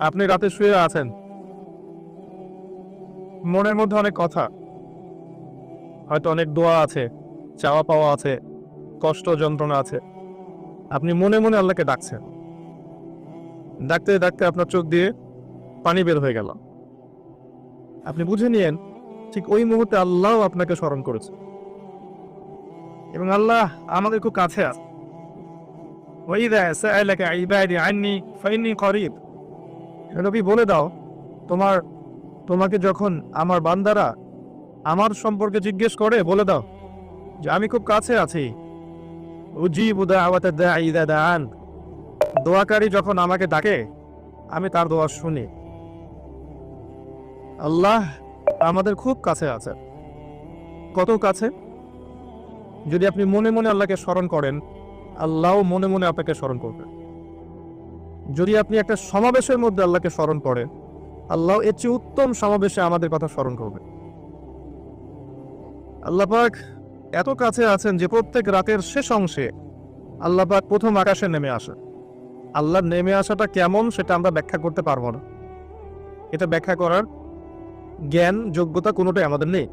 আপনি রাতে শুয়ে আছেন। মনের মধ্যে অনেক কথা। হয়তো অনেক দোয়া আছে, চাওয়া পাওয়া আছে, কষ্ট যন্ত্রণা আছে। আপনি মনে মনে আল্লাহকে ডাকছেন। ডাকতে ডাকতে আপনার চোখ দিয়ে পানি বের হয়ে গেল। আপনি বুঝে নিয়েন, ঠিক ওই মুহূর্তে আল্লাহ আপনাকে স্মরণ করেছে। এবং আল্লাহ আমাদের খুব কাছে আছে। ওয়াইদা সাআলাকা ইবাদি আন্নি ফাইন্নি করিব। নবী বলে দাও, তোমার, তোমাকে যখন আমার বান্দারা আমার সম্পর্কে জিজ্ঞেস করে, বলে দাও যে আমি খুব কাছে আছি। দাআন। দোয়াকারী যখন আমাকে ডাকে, আমি তার দোয়া শুনি। আল্লাহ আমাদের খুব কাছে আছে কত কাছে? যদি আপনি মনে মনে আল্লাহকে স্মরণ করেন আল্লাহ মনে মনে আপনাকে স্মরণ করবে। যদি আপনি একটা সমাবেশের মধ্যে আল্লাহকে স্মরণ করেন, আল্লাহ এর চেয়ে উত্তম সমাবেশে আমাদের কথা স্মরণ করবে আল্লাহ পাক এত কাছে আছেন যে প্রত্যেক রাতের শেষ অংশে আল্লাহ পাক প্রথম আকাশে নেমে আসে আল্লাহর নেমে আসাটা কেমন সেটা আমরা ব্যাখ্যা করতে পারব না। এটা ব্যাখ্যা করার জ্ঞান, যোগ্যতা কোনোটাই আমাদের নেই।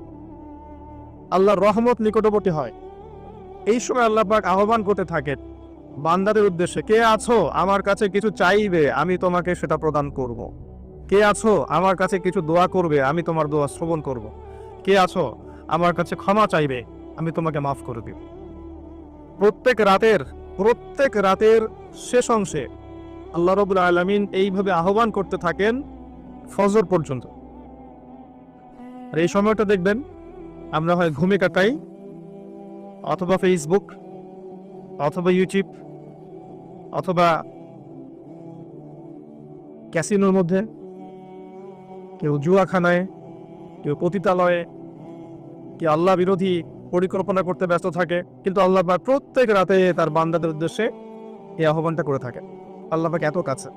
আল্লাহর রহমত নিকটবর্তী হয়। এই সময় আল্লাহ পাক আহ্বান করতে থাকেন বান্দাদের উদ্দেশ্যে, কে আছো? আমার কাছে কিছু চাইবে, আমি তোমাকে সেটা প্রদান করব। কে আছো? আমার কাছে কিছু দোয়া করবে, আমি তোমার দোয়া শ্রবণ করব। কে আছো? আমার কাছে ক্ষমা চাইবে, আমি তোমাকে মাফ করে দিব। প্রত্যেক রাতের প্রত্যেক রাতের শেষ অংশে আল্লাহ রবুল আলমিন এইভাবে আহ্বান করতে থাকেন ফজর পর্যন্ত। আর এই সময়টা দেখবেন, আমরা হয় ঘুমে কাটাই, অথবা ফেসবুক অথবা ইউটিউব অথবা ক্যাসিনোর মধ্যে, কেউ জুয়াখানায়, কেউ পতিতালয়ে, কেউ আল্লাহ বিরোধী পরিকল্পনা করতে ব্যস্ত থাকে, কিন্তু আল্লাহ পাক প্রত্যেক রাতে তার বান্দাদের উদ্দেশ্যে এই আহ্বানটা করে থাকে। আল্লাহ পাক এত কাছে।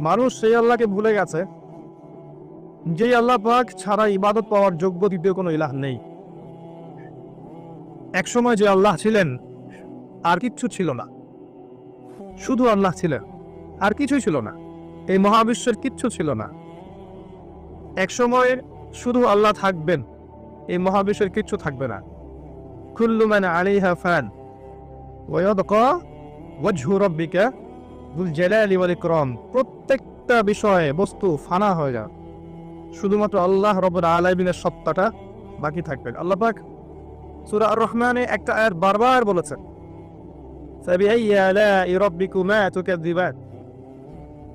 মানুষ সেই আল্লাহকে ভুলে গেছে, যেই আল্লাহ পাক ছাড়া ইবাদত পাওয়ার যোগ্য দ্বিতীয় কোনো ইলাহ নেই। একসময় যে আল্লাহ ছিলেন আর কিচ্ছু ছিল না। শুধু আল্লাহ ছিলেন, আর কিছুই ছিল না। এই মহাবিশ্বের কিচ্ছু ছিল না। একসময় শুধু আল্লাহ থাকবেন, এই মহাবিশ্বের কিচ্ছু থাকবে না। কুল্লু মান আলাইহা ফান প্রত্যেকটা বিষয়ে বস্তু ফানা হয়ে যায়। শুধুমাত্র আল্লাহ রব্বুল আলামিনের সত্তাটা বাকি থাকবে। আল্লাহ পাক সূরা রহমানে একটা আয়াত বারবার বলেছেন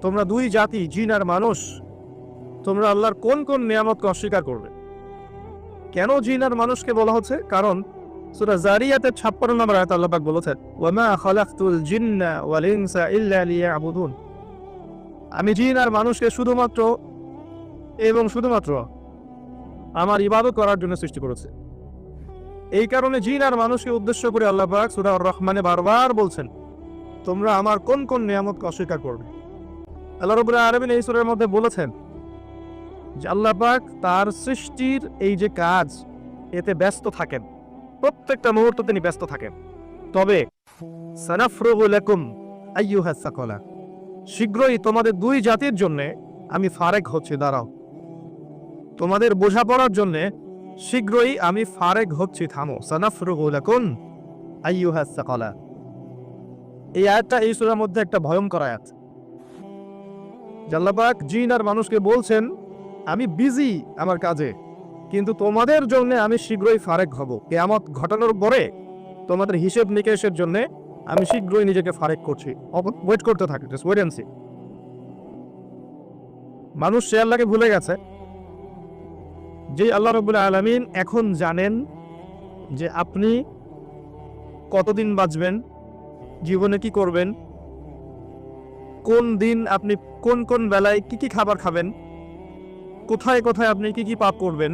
তোমরা দুই জাতি, জিন আর মানুষ, তোমরা আল্লাহর কোন কোন নিয়ামতকে অস্বীকার করবে? কেন জিন আর মানুষকে বলা হচ্ছে? কারণ সূরা জারিয়াতের 56 নম্বর আয়াত আল্লাহ পাক বলেছেন, ওয়ামা খালাকতুল জিন্না ওয়াল ইনসা ইল্লা লিয়াবুদুন। আমি জিন আর মানুষকে শুধুমাত্র এবং শুধুমাত্র আমার ইবাদত করার জন্য সৃষ্টি করেছে। এই কারণে জিন আর মানুষকে উদ্দেশ্য করে আল্লাহ পাক সূরা রহমানে বারবার বলছেন, তোমরা আমার কোন কোন নিয়ামতকে অস্বীকার করবে? আল্লাহ রবুল্লাহ আলমিন এই সুরের মধ্যে বলেছেন যে আল্লাহ পাক তার সৃষ্টির এই যে কাজ, এতে ব্যস্ত থাকেন। প্রত্যেকটা মুহূর্ত তিনি ব্যস্ত থাকেন। তবে শীঘ্রই তোমাদের দুই জাতির জন্য আমি ফারেক হচ্ছি, দাঁড়াও। তোমাদের বোঝাপড়ার জন্য শীঘ্রই আমি ফারেক হচ্ছি, থামো। সানাফরুলাকুম আইয়ুহা সাকলা। এই আয়াতটা এই সূরার মধ্যে একটা ভয়ঙ্কর আয়াত। জাল্লাপাক জিন আর মানুষকে বলছেন, আমি বিজি আমার কাজে, কিন্তু তোমাদের জন্য আমি শীঘ্রই ফারেক হব। কেয়ামত ঘটানোর পরে তোমাদের হিসেব নিকেশের জন্য আমি শীঘ্রই নিজেকে ফারেক করছি। ওয়েট করতে থাকি জাস্ট ওয়েট সি মানুষ সে আল্লাহকে ভুলে গেছে। যে আল্লাহ রবুল্লাহ আলমিন এখন জানেন যে আপনি কতদিন বাঁচবেন, জীবনে কি করবেন, কোন দিন আপনি কোন কোন বেলায় কি কি খাবার খাবেন, কোথায় কোথায় আপনি কি কি পাপ করবেন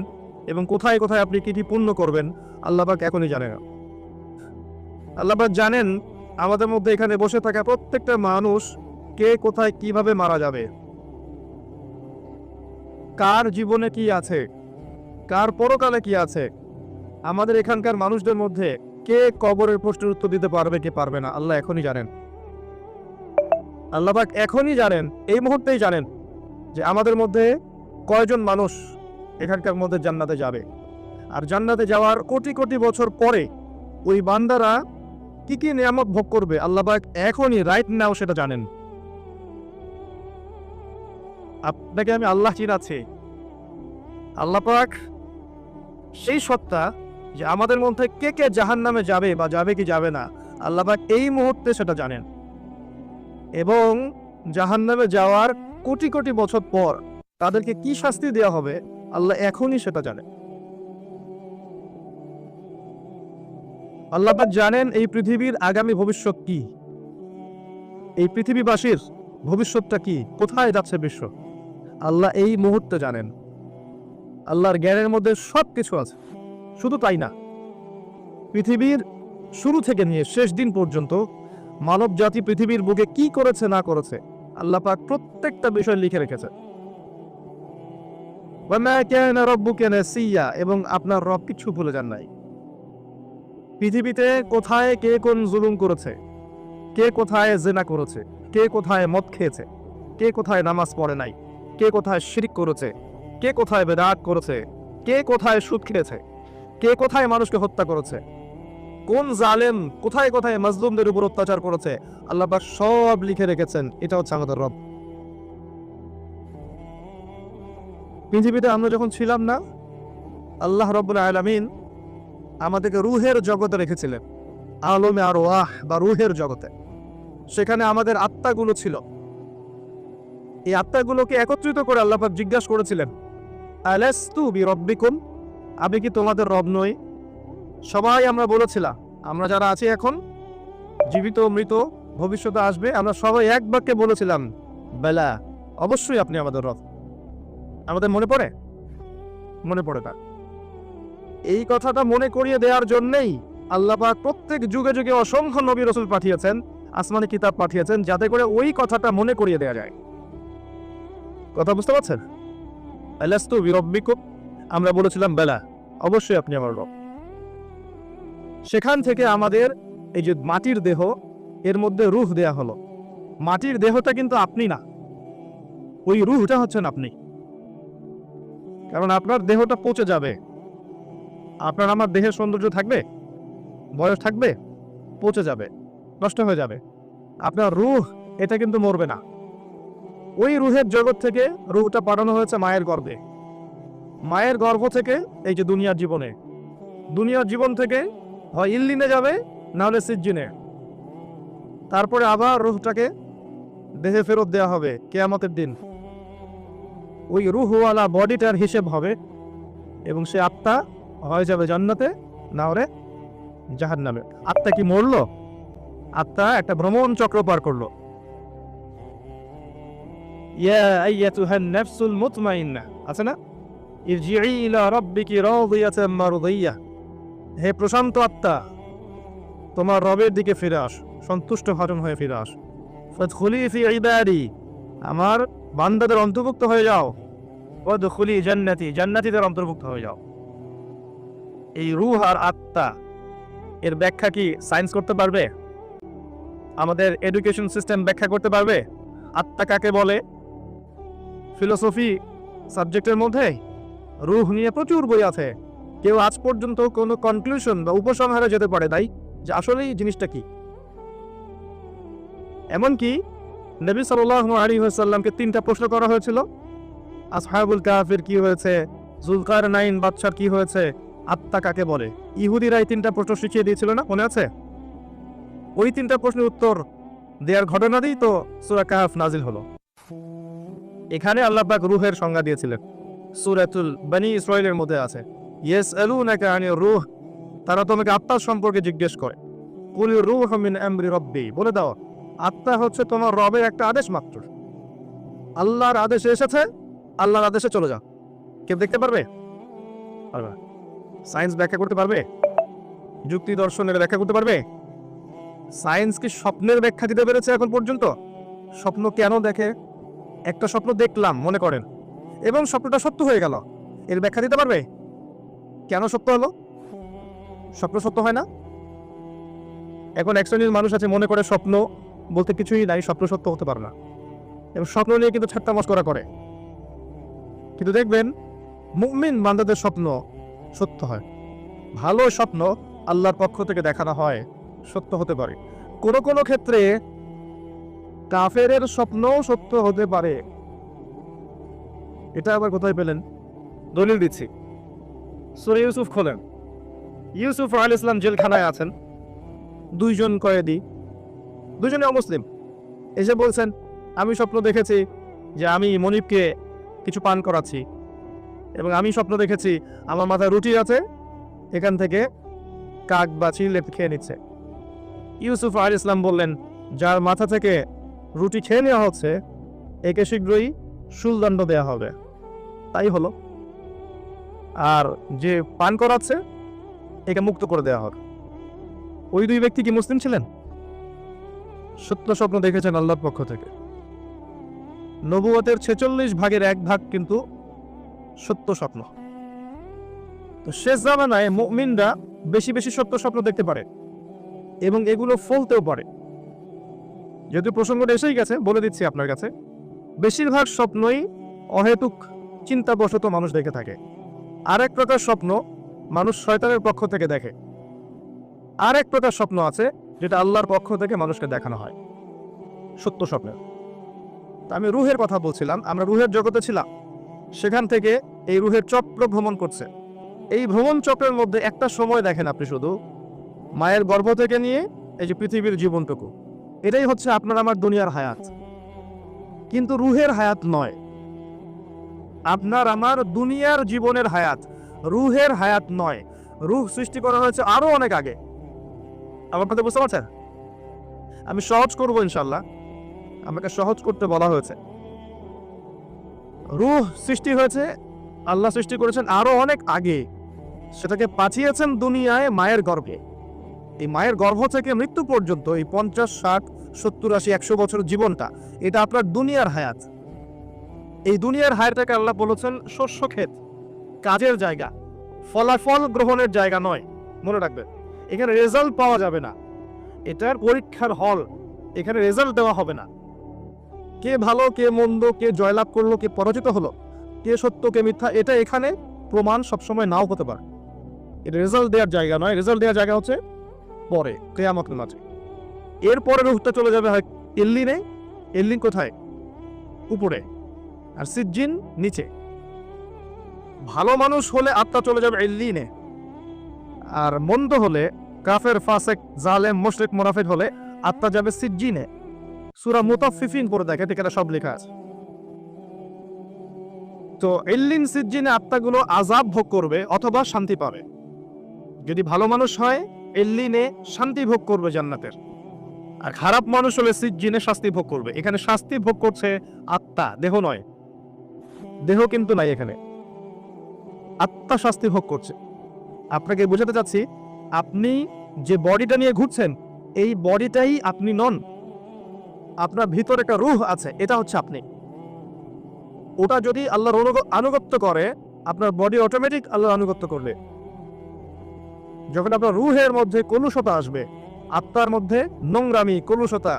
এবং কোথায় কোথায় আপনি কি কি পুণ্য করবেন আল্লাহবাক এখনই জানেন। আল্লাহবাক জানেন আমাদের মধ্যে এখানে বসে থাকা প্রত্যেকটা মানুষ কে কোথায় কীভাবে মারা যাবে, কার জীবনে কি আছে কার পরকালে কি আছে? আমাদের এখানকার মানুষদের মধ্যে কে কবরের প্রশ্নের উত্তর দিতে পারবে, কে পারবে না, আল্লাহ এখনই জানেন। আল্লাপাক এখনই জানেন, এই মুহূর্তেই জানেন যে আমাদের মধ্যে কয়জন মানুষ এখানকার মধ্যে জান্নাতে যাবে। আর জান্নাতে যাওয়ার কোটি কোটি বছর পরে ওই বান্দারা কি কি নিয়ামত ভোগ করবে আল্লাপাক এখনই রাইট নাও সেটা জানেন। আপনাকে আমি আল্লাহ চিনাচ্ছি। আল্লাপাক সেই সত্তা যে আমাদের মধ্যে কে কে জাহান নামে যাবে বা যাবে কি যাবে না, আল্লাপাক এই মুহূর্তে সেটা জানেন। এবং জাহান নামে যাওয়ার কোটি কোটি বছর পর তাদেরকে কি শাস্তি দেওয়া হবে, আল্লাহ এখনই সেটা জানেন। আল্লাপাক জানেন এই পৃথিবীর আগামী ভবিষ্যৎ কি। এই পৃথিবীবাসীর ভবিষ্যৎটা কি, কোথায় যাচ্ছে বিশ্ব। আল্লাহ এই মুহূর্তে জানেন। আল্লাহর জ্ঞানের মধ্যে সব কিছু আছে। শুধু তাই না, পৃথিবীর শুরু থেকে নিয়ে শেষ দিন পর্যন্ত মানব জাতি পৃথিবীর বুকে কি করেছে, না করেছে, আল্লাহ পাক প্রত্যেকটা বিষয় লিখে রেখেছে এবং আপনার রব কিছু ভুলে যান নাই। পৃথিবীতে কোথায় কে কোন জুলুম করেছে, কে কোথায় জেনা করেছে, কে কোথায় মদ খেয়েছে, কে কোথায় নামাজ পড়ে নাই, কে কোথায় শিরিক করেছে কে কোথায় বেদাত করেছে? কে কোথায় সুদ খেয়েছে কে কোথায় মানুষকে হত্যা করেছে? কোন জালেম কোথায় কোথায় মাজলুমদের উপর অত্যাচার করেছে? আল্লাহ সব লিখে রেখেছেন। এটা হচ্ছে আমাদের রব। পৃথিবীতে আমরা যখন ছিলাম না, আল্লাহ রব্বুল আলামিন আমাদেরকে রুহের জগতে রেখেছিলেন। আলমে আর ওয়াহ বা রুহের জগতে। সেখানে আমাদের আত্মাগুলো ছিল। এই আত্মাগুলোকে একত্রিত করে আল্লাহ জিজ্ঞাসা করেছিলেন আলাস্তু বি রব্বিকুম আমি কি তোমাদের রব নই? সবাই আমরা বলেছিলাম, আমরা যারা আছি এখন, জীবিত মৃত, ভবিষ্যতে আসবে, আমরা সবাই এক বাক্যে বলেছিলাম, বেলা, অবশ্যই আপনি আমাদের রব। আমাদের মনে পড়ে? মনে পড়ে না। এই কথাটা মনে করিয়ে দেওয়ার জন্যেই আল্লাপাক প্রত্যেক যুগে যুগে অসংখ্য নবী রসুল পাঠিয়েছেন, আসমানি কিতাব পাঠিয়েছেন, যাতে করে ওই কথাটা মনে করিয়ে দেওয়া যায়। কথা বুঝতে পারছেন? আলাস্তু বিরব্বিকুম আমরা বলেছিলাম, বেলা, অবশ্যই আপনি আমার রব। সেখান থেকে আমাদের এই যে মাটির দেহ, এর মধ্যে রুহ দেয়া হলো। মাটির দেহটা কিন্তু আপনি না। ওই রুহটা হচ্ছেন আপনি। কারণ আপনার দেহটা পচে যাবে। আপনার, আমার দেহের সৌন্দর্য থাকবে? বয়স থাকবে? পচে যাবে। নষ্ট হয়ে যাবে। আপনার রুহ, এটা কিন্তু মরবে না। ওই রুহের জগৎ থেকে রুহটা পাঠানো হয়েছে মায়ের গর্ভে। মায়ের গর্ভ থেকে এই যে দুনিয়ার জীবনে। দুনিয়ার জীবন থেকে হয় ইল্লিনে যাবে, না হলে সিজ্জিনে। তারপরে আবার রুহটাকে দেহে ফেরত দেওয়া হবে কেয়ামতের দিন। ওই রুহওয়ালা বডিটার হিসেব হবে এবং সে আত্মা হয়ে যাবে জান্নাতে, না হলে জাহান নামে আত্মা কি মরলো? আত্মা একটা ভ্রমণ চক্র পার করল। ইয়া মুতমাইন্না আছে না ইলা হে প্রশান্ত আত্মা, তোমার রবের দিকে ফিরে আস, সন্তুষ্ট ভাজন হয়ে ফিরে আস। ফাদখুলি ফি আমার বান্দাদের অন্তর্ভুক্ত হয়ে যাও। ওয়াদখুলি জান্নাতি, জান্নাতীদের অন্তর্ভুক্ত হয়ে যাও। এই রুহ আর আত্মা, এর ব্যাখ্যা কি সায়েন্স করতে পারবে? আমাদের এডুকেশন সিস্টেম ব্যাখ্যা করতে পারবে? আত্মা কাকে বলে? ফিলোসফি সাবজেক্টের মধ্যে রুহ নিয়ে প্রচুর বই আছে। কেউ আজ পর্যন্ত কোনো কনক্লুশন বা উপসংহারে যেতে পারে তাই, যে আসলে জিনিসটা কি? এমনকি নবী সাল্লাহ আলী সাল্লামকে তিনটা প্রশ্ন করা হয়েছিল। আসহাবুল কাফির কি হয়েছে? জুলকার নাইন বাদশার কি হয়েছে? আত্মা কাকে বলে? ইহুদিরা এই তিনটা প্রশ্ন শিখিয়ে দিয়েছিল না, মনে আছে? ওই তিনটা প্রশ্নের উত্তর দেওয়ার ঘটনা দিয়েই তো সুরা কাহাফ নাজিল হলো। এখানে আল্লাহ পাক রুহের সংজ্ঞা দিয়েছিলেন। সুরাতুল বানি ইসরায়েলের মধ্যে আছে ইয়েস আলু নাকি আনি রুহ, তারা তোমাকে আত্মার সম্পর্কে জিজ্ঞেস করে। কুল রুহ মিন আমরি রব্বি, বলে দাও, আত্মা হচ্ছে তোমার রবের একটা আদেশ মাত্র। আল্লাহর আদেশ এসেছে, আল্লাহর আদেশে চলে যাও। কেউ দেখতে পারবে? পারবে। সায়েন্স ব্যাখ্যা করতে পারবে? যুক্তি দর্শনের ব্যাখ্যা করতে পারবে? সায়েন্স কি স্বপ্নের ব্যাখ্যা দিতে পেরেছে এখন পর্যন্ত? স্বপ্ন কেন দেখে? একটা স্বপ্ন দেখলাম, মনে করেন। এবং স্বপ্নটা সত্য হয়ে গেল। এর ব্যাখ্যা দিতে পারবে? কেন সত্য হলো? স্বপ্ন সত্য হয় না? এখন এক শ্রেণির মানুষ আছে, মনে করে স্বপ্ন বলতে কিছুই নাই, স্বপ্ন সত্য হতে পারে না। এবং স্বপ্ন নিয়ে কিন্তু ঠাট্টা মস্করা করে। কিন্তু দেখবেন, মুমিন বান্দাদের স্বপ্ন সত্য হয়। ভালো স্বপ্ন আল্লাহর পক্ষ থেকে দেখানো হয়, সত্য হতে পারে। কোনো কোনো ক্ষেত্রে কাফেরের স্বপ্নও সত্য হতে পারে। এটা আবার কোথায় পেলেন? দলিল দিচ্ছি। সুরে ইউসুফ খোলেন। ইউসুফ আল ইসলাম জেলখানায় আছেন। দুইজন কয়েদি। দুজনে অমুসলিম। এসে বলছেন, আমি স্বপ্ন দেখেছি যে আমি মনিবকে কিছু পান করাচ্ছি এবং আমি স্বপ্ন দেখেছি আমার মাথায় রুটি আছে, এখান থেকে কাক বা চিলে খেয়ে নিচ্ছে। ইউসুফ আল ইসলাম বললেন, যার মাথা থেকে রুটি খেয়ে নেওয়া হচ্ছে, একে শীঘ্রই শুলদণ্ড দেওয়া হবে। তাই হলো। আর যে পান করাচ্ছে একে মুক্ত করে দেওয়া হবে। ওই দুই ব্যক্তি কি মুসলিম ছিলেন? সত্য স্বপ্ন দেখেছেন আল্লাহর পক্ষ থেকে। নবুয়তের ছেচল্লিশ ভাগের এক ভাগ কিন্তু সত্য স্বপ্ন। তো শেষ জামানায় মুমিনরা বেশি বেশি সত্য স্বপ্ন দেখতে পারে এবং এগুলো ফলতেও পারে। যেহেতু প্রসঙ্গটা এসেই গেছে, বলে দিচ্ছি আপনার কাছে। বেশিরভাগ স্বপ্নই অহেতুক, চিন্তাবশত মানুষ দেখে থাকে। আর এক প্রকার স্বপ্ন মানুষ শয়তানের পক্ষ থেকে দেখে। আর এক প্রকার স্বপ্ন আছে যেটা আল্লাহর পক্ষ থেকে মানুষকে দেখানো হয়। সত্য স্বপ্নের। তা আমি রুহের কথা বলছিলাম, আমরা রুহের জগতে ছিলাম। সেখান থেকে এই রুহের চক্র ভ্রমণ করছে। এই ভ্রমণ চক্রের মধ্যে একটা সময় দেখেন আপনি শুধু, মায়ের গর্ভ থেকে নিয়ে এই যে পৃথিবীর জীবনটুকু। এটাই হচ্ছে আপনার আমার দুনিয়ার হায়াত। কিন্তু রুহের হায়াত নয়। আপনার আমার দুনিয়ার জীবনের হায়াত, রুহের হায়াত নয়। রুহ সৃষ্টি করা হয়েছে আরও অনেক আগে। আপনাদের বুঝতে পারছেন? আমি সহজ করব ইনশাল্লাহ আমাকে সহজ করতে বলা হয়েছে। রুহ সৃষ্টি হয়েছে, আল্লাহ সৃষ্টি করেছেন আরও অনেক আগে। সেটাকে পাঠিয়েছেন দুনিয়ায় মায়ের গর্ভে। এই মায়ের গর্ভ থেকে মৃত্যু পর্যন্ত এই পঞ্চাশ, ষাট, সত্তর, আশি, একশো বছর জীবনটা, এটা আপনার দুনিয়ার হায়াত। এই দুনিয়ার হায়াতটাকে আল্লাহ বলেছেন শস্য ক্ষেত, কাজের জায়গা, ফলাফল গ্রহণের জায়গা নয়, মনে রাখবেন। এখানে রেজাল্ট পাওয়া যাবে না। এটার পরীক্ষার হল, এখানে রেজাল্ট দেওয়া হবে না। কে ভালো, কে মন্দ, কে জয়লাভ করল, কে পরাজিত হলো, কে সত্য, কে মিথ্যা, এটা এখানে প্রমাণ সবসময় নাও হতে পারে। এটা রেজাল্ট দেওয়ার জায়গা নয়। রেজাল্ট দেওয়ার জায়গা হচ্ছে পরে, কেয়ামতের মাঝে। এরপরে রুহটা চলে যাবে হয় এল্লিনে, এল্লিন কোথায়? উপরে। আর সিজ্জিন নিচে। ভালো মানুষ হলে আত্মা চলে যাবে এল্লিনে। আর মন্দ হলে কাফের, ফাসেক, জালেম, মুশরিক, মুনাফিক হলে আত্মা যাবে সিজ্জিনে। সূরা মুতাফফিফিন পড়ে দেখে এখানে সব লেখা আছে। তো এল্লিন, সিজ্জিনে আত্মাগুলো আজাব ভোগ করবে অথবা শান্তি পাবে। যদি ভালো মানুষ হয় এল্লিনে শান্তি ভোগ করবে জান্নাতের। আর খারাপ মানুষ হলে সিজ্জিনে শাস্তি ভোগ করবে। এখানে শাস্তি ভোগ করছে আত্মা, দেহ নয়। দেহ কিন্তু নাই এখানে। আত্মা শাস্তি ভোগ করছে। আপনাকে বোঝাতে চাচ্ছি, আপনি যে বডিটা নিয়ে ঘুরছেন, এই বডিটাই আপনি নন। আপনার ভিতর একটা রুহ আছে, এটা হচ্ছে আপনি। ওটা যদি আল্লাহর আনুগত্য করে, আপনার বডি অটোমেটিক আল্লাহর আনুগত্য করবে। যখন আপনার রুহের মধ্যে কলুষতা আসবে, আত্মার মধ্যে নোংরামি, কলুষতা,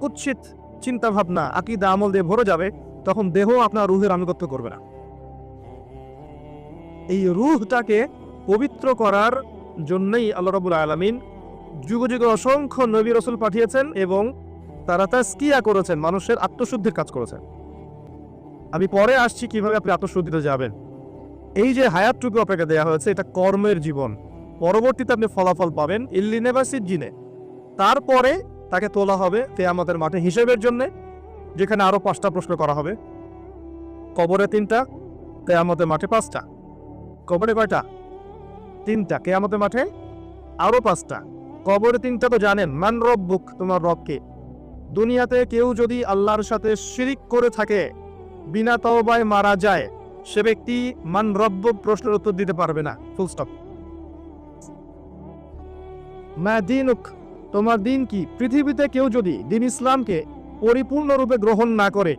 কুৎসিত চিন্তা ভাবনা আকিদা, আমল দিয়ে ভরে যাবে, তখন দেহ আপনার রুহের আনুগত্য করবে না। এই রুহটাকে পবিত্র করার জন্যই আল্লাহ রবুল আলমিন যুগ যুগে অসংখ্য নবী রসুল পাঠিয়েছেন এবং তারা তাস্কিয়া করেছেন, মানুষের আত্মশুদ্ধির কাজ করেছেন। আমি পরে আসছি কীভাবে আপনি আত্মশুদ্ধিতে যাবেন। এই যে হায়াতটুকু আপনাকে দেওয়া হয়েছে, এটা কর্মের জীবন। পরবর্তীতে আপনি ফলাফল পাবেন ইল্লিনে সিজ্জিনে তারপরে তাকে তোলা হবে তে আমাদের মাঠে হিসেবের জন্য, যেখানে আরও পাঁচটা প্রশ্ন করা হবে। কবরে তিনটা তে আমাদের মাঠে পাঁচটা। কবরে কয়টা? তিনটা। কে আমাদের মাঠে আরও পাঁচটা। কবরে তিনটা তো জানেন, মান রব্বুক, তোমার রবকে। দুনিয়াতে কেউ যদি আল্লাহর সাথে শিরিক করে থাকে, বিনা তওবায় মারা যায়, সে ব্যক্তি মান রব্ব প্রশ্নের উত্তর দিতে পারবে না। ফুল স্টপ মা দিনুক, তোমার দিন কি? পৃথিবীতে কেউ যদি দিন ইসলামকে পরিপূর্ণরূপে গ্রহণ না করে,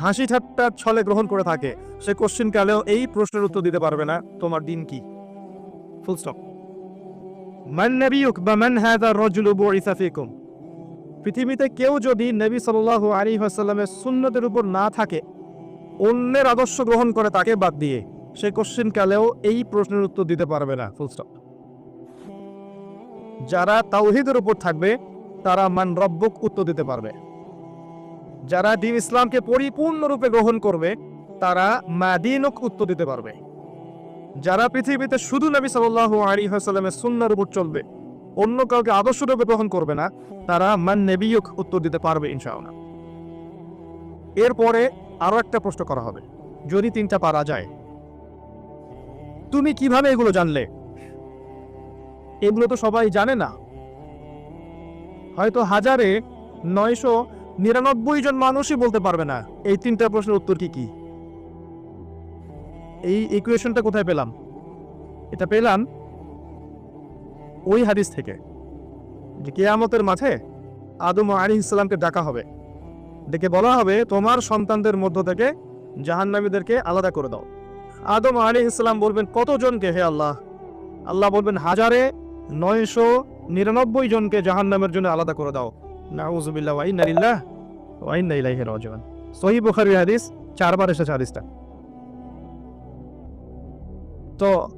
হাসি ঠাট্টার ছলে গ্রহণ করে থাকে, সে কোশ্চিন কালেও এই প্রশ্নের উত্তর দিতে পারবে না, তোমার দিন কি? ফুল স্টপ মান নাবিয়ুক বা মান হাযা রাজুলু ফিকুম। পৃথিবীতে কেউ যদি নবী সাল্লাহ আলী আসাল্লামের সুন্নতের উপর না থাকে, অন্যের আদর্শ গ্রহণ করে তাকে বাদ দিয়ে, সে কোশ্চেন কালেও এই প্রশ্নের উত্তর দিতে পারবে না ফুলস্টপ যারা তাওহিদের উপর থাকবে, তারা মান রব্বক উত্তর দিতে পারবে। যারা দিন ইসলামকে পরিপূর্ণরূপে গ্রহণ করবে, তারা মাদিনক উত্তর দিতে পারবে। যারা পৃথিবীতে শুধু নবী সাল্লাহ আলী হাসাল্লামের সুন্নার উপর চলবে, অন্য কাউকে আদর্শরূপে গ্রহণ করবে না, তারা মান নেবিয়ক উত্তর দিতে পারবে ইনশাআল্লাহ। এরপরে আরও একটা প্রশ্ন করা হবে, যদি তিনটা পারা যায়। তুমি কীভাবে এগুলো জানলে? এগুলো তো সবাই জানে না। হয়তো হাজারে নয়শো নিরানব্বই জন মানুষই বলতে পারবে না। এই তিনটা প্রশ্নের উত্তর কি কি? এই ইকুয়েশনটা কোথায় পেলাম? এটা পেলাম ওই হাদিস থেকে। যে কেয়ামতের মাঠে আদম আলী ইসলামকে ডাকা হবে। ডেকে বলা হবে, তোমার সন্তানদের মধ্য থেকে জাহান্নামীদেরকে আলাদা করে দাও। আদম আলী ইসলাম বলবেন, কতজনকে হে আল্লাহ? আল্লাহ বলবেন, হাজারে নয়শো নিরানব্বই জনকে জাহান্নামের জন্য আলাদা করে দাও। নাউজুবিল্লাহ ওয়াইন্না লিল্লাহ ওয়াইন্না ইলাইহি রাজিউন। সহিহ বুখারীর হাদিস চারবার এসেছে হাদিসটা। তো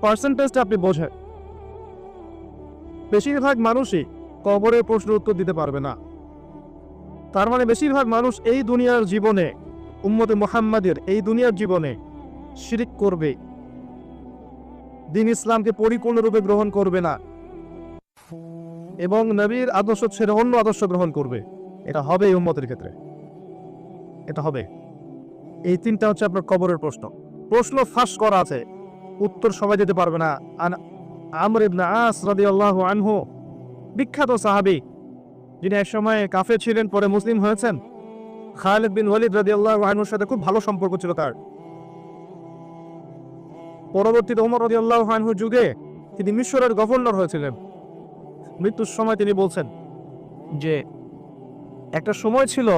পার্সেন্টেজটা আপনি বোঝেন। বেশিরভাগ মানুষই কবরের প্রশ্নের উত্তর দিতে পারবে না। তার মানে বেশিরভাগ মানুষ এই দুনিয়ার জীবনে, উম্মতে মোহাম্মদের এই দুনিয়ার জীবনে শিরিক করবে। দিন ইসলামকে পরিপূর্ণরূপে গ্রহণ করবে না। এবং নবীর আদর্শ ছেড়ে অন্য আদর্শ গ্রহণ করবে। এটা হবে উম্মতের ক্ষেত্রে। এটা হবে। এই তিনটা হচ্ছে আপনার কবরের প্রশ্ন। প্রশ্ন ফাঁস করা আছে। উত্তর সবাই দিতে পারবে না। আমর ইবনে আস রাদিয়াল্লাহু আনহু, বিখ্যাত সাহাবী, যিনি এক সময় কাফের ছিলেন, পরে মুসলিম হয়েছেন। খালিদ বিন ওয়ালিদ রাদিয়াল্লাহু আনহুর সাথে খুব ভালো সম্পর্ক ছিল তার। পরবর্তীতে ওমর রাদিয়াল্লাহু আনহুর যুগে তিনি মিশরের গভর্নর হয়েছিলেন। মৃত্যুর সময় তিনি বলছেন যে, একটা সময় ছিল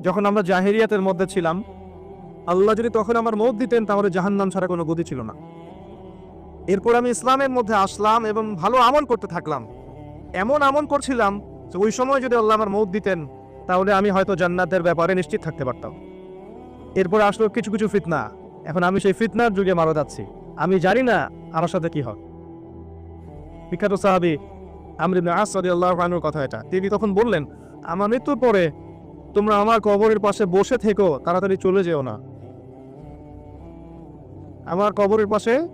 যখন আমরা জাহেরিয়াতের মধ্যে ছিলাম। আল্লাহ যদি তখন আমার মত দিতেন, তাহলে জাহান্নাম ছাড়া কোনো গতি ছিল না। এরপর আমি ইসলামের মধ্যে আসলাম এবং ভালো আমল করতে থাকলাম। এমন আমল করছিলাম যে, ওই সময় যদি আল্লাহ আমার মত দিতেন, তাহলে আমি হয়তো জান্নাতের ব্যাপারে নিশ্চিত থাকতে পারতাম। এরপর আসলো কিছু কিছু ফিতনা। এখন আমি সেই ফিতনার যুগে মারা যাচ্ছি। আমি জানি না আমার সাথে কি হয়। বিখ্যাত সাহাবি আমরিন আস রাদিয়াল্লাহু আনহুর কথা এটা। তিনি তখন বললেন, আমার মৃত্যুর পরে তোমরা আমার কবরের পাশে বসে থেকো, তাড়াতাড়ি চলে যেও না। আমার কবরের পাশে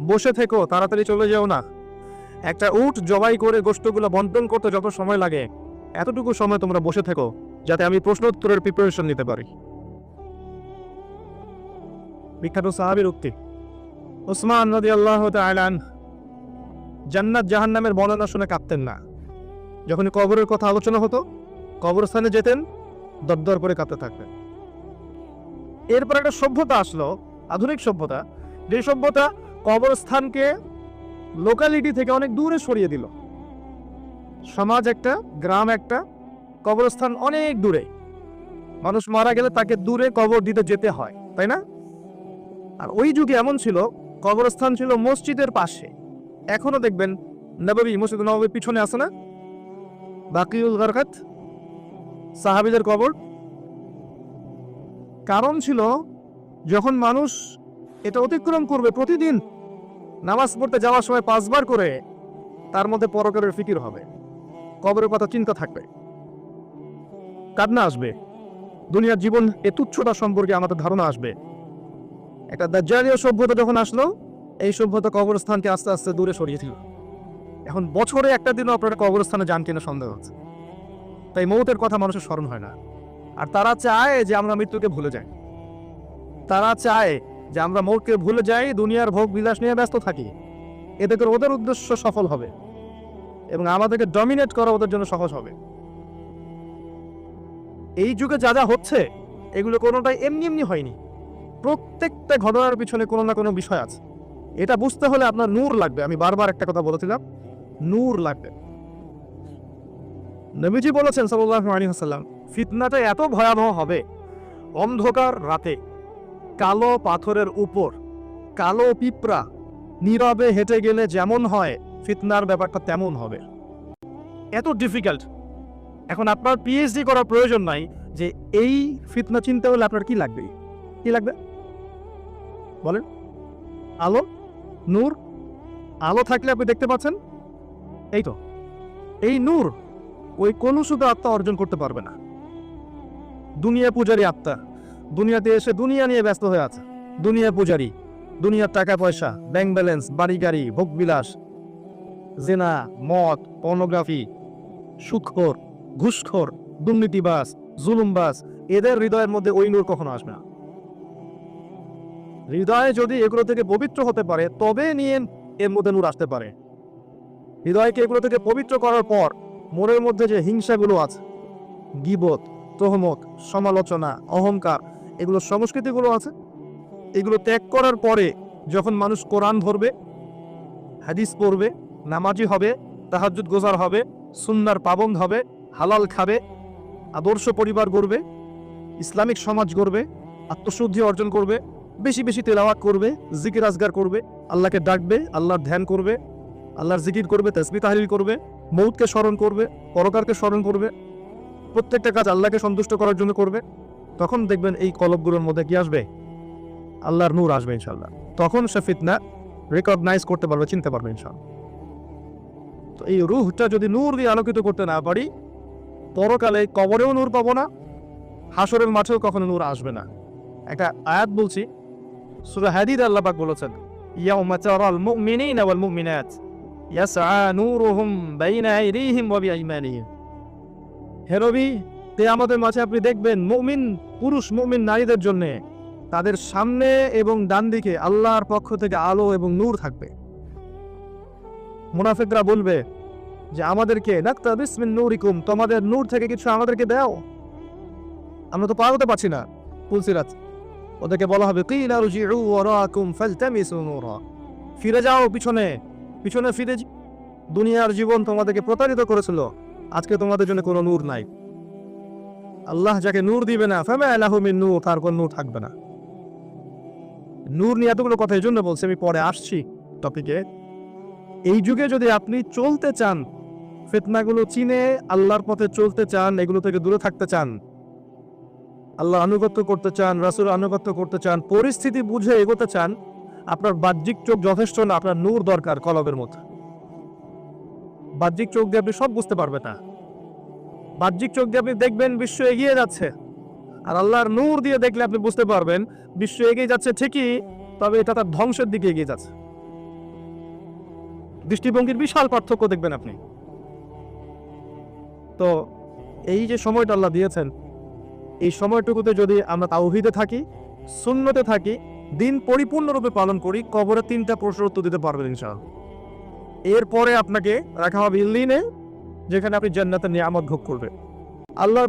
বসে থেকো, তাড়াতাড়ি চলে যেও না। একটা উট জবাই করে গোষ্ঠগুলো বন্টন করতে যত সময় লাগে, এতটুকু সময় তোমরা বসে থেকো, যাতে আমি প্রশ্ন উত্তরের প্রিপারেশন নিতে পারি। বিখ্যাত সাহাবির উক্তি ওসমান নদী আল্লাহ আলান জান্নাত জাহান্নামের বর্ণনা শুনে কাঁপতেন না। যখন কবরের কথা আলোচনা হতো, কবরস্থানে যেতেন, দরদর করে কাঁপতে থাকতেন। এরপর একটা সভ্যতা আসলো, আধুনিক সভ্যতা। যে সভ্যতা কবরস্থানকে লোকালিটি থেকে অনেক দূরে সরিয়ে দিল। সমাজ একটা, গ্রাম একটা, কবরস্থান অনেক দূরে। মানুষ মারা গেলে তাকে দূরে কবর দিতে যেতে হয়, তাই না? আর ওই যুগে এমন ছিল, কবরস্থান ছিল মসজিদের পাশে। এখনও দেখবেন নববী মসজিদ নববীর পিছনে আছে না? বাকিউল গারকাত, সাহাবিদের কবর। কারণ ছিল, যখন মানুষ এটা অতিক্রম করবে প্রতিদিন, নামাজ পড়তে যাওয়ার সময় পাঁচবার করে, তার মধ্যে পরকারের ফিকির হবে। কবরের কথা চিন্তা থাকবে। কান্না আসবে। দুনিয়ার জীবন এ তুচ্ছতা সম্পর্কে আমাদের ধারণা আসবে। একটা দাজ্জালীয় সভ্যতা যখন আসলো, এই সভ্যতা কবরস্থানকে আস্তে আস্তে দূরে সরিয়েছিল এখন বছরে একটা দিনও আপনারা কবরস্থানে যান কিনা সন্দেহ হচ্ছে। তাই মৌতের কথা মানুষের স্মরণ হয় না। আর তারা চায় যে আমরা মৃত্যুকে ভুলে যাই। তারা চায় যে আমরা মৌতকে ভুলে যাই, দুনিয়ার ভোগ বিলাস নিয়ে ব্যস্ত থাকি। এতে করে ওদের উদ্দেশ্য সফল হবে। এবং আমাদেরকে ডমিনেট করা ওদের জন্য সহজ হবে। এই যুগে যা যা হচ্ছে, এগুলো কোনোটাই এমনি এমনি হয়নি। প্রত্যেকটা ঘটনার পিছনে কোনো না কোনো বিষয় আছে। এটা বুঝতে হলে আপনার নূর লাগবে। আমি বারবার একটা কথা বলেছিলাম, নূর লাগবে। নবীজি বলেছেন সাল্লাল্লাহু আলাইহি ওয়াসাল্লাম, ফিতনাটা এত ভয়াবহ হবে অন্ধকার রাতে, কালো পাথরের উপর, কালো পিঁপড়া নীরবে হেঁটে গেলে যেমন হয়, ফিতনার ব্যাপারটা তেমন হবে। এত ডিফিকাল্ট এখন আপনার পিএইচডি করার প্রয়োজন নাই যে এই ফিতনা চিন্তা হলে আপনার কি লাগবে? কি লাগবে? বলেন। আলো, নূর, আলো থাকলে আপনি দেখতে পাচ্ছেন। এই তো। এই নূর ওই কোনো শুধু আত্মা অর্জন করতে পারবে না। দুনিয়া পূজারি আত্মা। দুনিয়াতে এসে দুনিয়া নিয়ে ব্যস্ত হয়ে আছে। দুনিয়া পূজারি, দুনিয়ার টাকা পয়সা ব্যাংক ব্যালেন্স বাড়ি গাড়ি ভোগবিলাস জেনা, মদ পর্নোগ্রাফি সুদখোর ঘুষখোর দুর্নীতিবাস জুলুমবাস এদের হৃদয়ের মধ্যে ওই নূর কখনো আসবে না। হৃদয়ে যদি এগুলো থেকে পবিত্র হতে পারে, তবে নিয়ে এর মধ্যে নূর আসতে পারে। হৃদয়কে এগুলো থেকে পবিত্র করার পর, মনের মধ্যে যে হিংসাগুলো আছে, গিবত, তহমত, সমালোচনা, অহংকার, এগুলো সংস্কৃতিগুলো আছে, এগুলো ত্যাগ করার পরে যখন মানুষ কোরআন ধরবে, হাদিস পড়বে, নামাজি হবে তাহাজুদ গোজার হবে, সুন্নার পাবন হবে, হালাল খাবে, আদর্শ পরিবার গড়বে, ইসলামিক সমাজ গড়বে, আত্মশুদ্ধি অর্জন করবে বেশি বেশি তেলাওয়াত করবে, জিকির আজগার করবে, আল্লাহকে ডাকবে, আল্লাহর ধ্যান করবে, আল্লাহর জিকির করবে তসবি তাহলিল করবে মৌতকে স্মরণ করবে, পরকারকে স্মরণ করবে, প্রত্যেকটা কাজ আল্লাহকে সন্তুষ্ট করার জন্য করবে, তখন দেখবেন এই কলবগুলোর মধ্যে কি আসবে? আল্লাহর নূর আসবে ইনশাল্লাহ তখন সে ফিতনা রেকগনাইজ করতে পারবে, চিনতে পারবে ইনশাল্লাহ তো এই রুহটা যদি নূর দিয়ে আলোকিত করতে না পারি, পরকালে কবরেও নূর পাবো না হাসরের মাঠেও কখনো নূর আসবে না। একটা আয়াত বলছি সূরা হাদিদ আল্লাহ পাক বলেছেন, ইয়াউমা তারাল মুমিনিনা ওয়াল মুমিনাত, ইয়াসআ নূরুহুম বাইনা আইদিহিম ওয়া বিআইমানিহিম। হে নবী, কিয়ামতের মাঝে আপনি দেখবেন মুমিন, পুরুষ মুমিন নারীদের জন্য তাদের সামনে এবং ডান দিকে আল্লাহর পক্ষ থেকে আলো এবং নূর থাকবে। মুনাফিকরা বলবে যে, আমাদেরকে নাক্তা বিসমিন নূরিকুম, তোমাদের নূর থেকে কিছু আমাদেরকে দাও। আমরা তো পার হতে পারছি না। পুলসিরাত ওদেরকে বলা হবে, কিলা রুজিউ ওয়ারাকুম ফালতামিসু নূরা। ফিরে যাও পিছনে পিছনে ফিরে দুনিয়ার জীবন তোমাদেরকে প্রতারিত করেছিল, আজকে তোমাদের জন্য কোনো নূর নাই। আল্লাহ যাকে নূর দিবে না, ফামা আলাহু মিন নূর, তার কোনো নূর থাকবে না। নূর নিয়ে এতগুলো কথা এই জন্য বলছি, আমি পরে আসছি টপিকে এই যুগে যদি আপনি চলতে চান, ফিতনাগুলো চিনে, আল্লাহর পথে চলতে চান, এগুলো থেকে দূরে থাকতে চান আল্লাহ আনুগত্য করতে চান, রাসুল আনুগত্য করতে চান, পরিস্থিতি বুঝে এগোতে চান, আপনার বাহ্যিক চোখ যথেষ্ট না, আপনার নূর দরকার কলবের মতো বাহ্যিক চোখ দিয়ে আপনি সব বুঝতে পারবেন না। বাহ্যিক চোখ দিয়ে আপনি দেখবেন বিশ্ব এগিয়ে যাচ্ছে। আর আল্লাহর নূর দিয়ে দেখলে আপনি বুঝতে পারবেন, বিশ্ব এগিয়ে যাচ্ছে ঠিকই, তবে এটা তার ধ্বংসের দিকে এগিয়ে যাচ্ছে। দৃষ্টিভঙ্গির বিশাল পার্থক্য দেখবেন আপনি। তো এই যে সময়টা আল্লাহ দিয়েছেন এই সময়টুকুতে যদি আমরা তাওহিদে থাকি শূন্যতে থাকি, দিন পরিপূর্ণরূপে পালন করি, কবরে তিনটা প্রশ্নের উত্তর দিতে পারবেন ইনশাআল্লাহ। এরপরে আপনাকে রাখা হবে ইল্লিনে, যেখানে আপনি জান্নাতের নিয়ামত ভোগ করবেন। আল্লাহর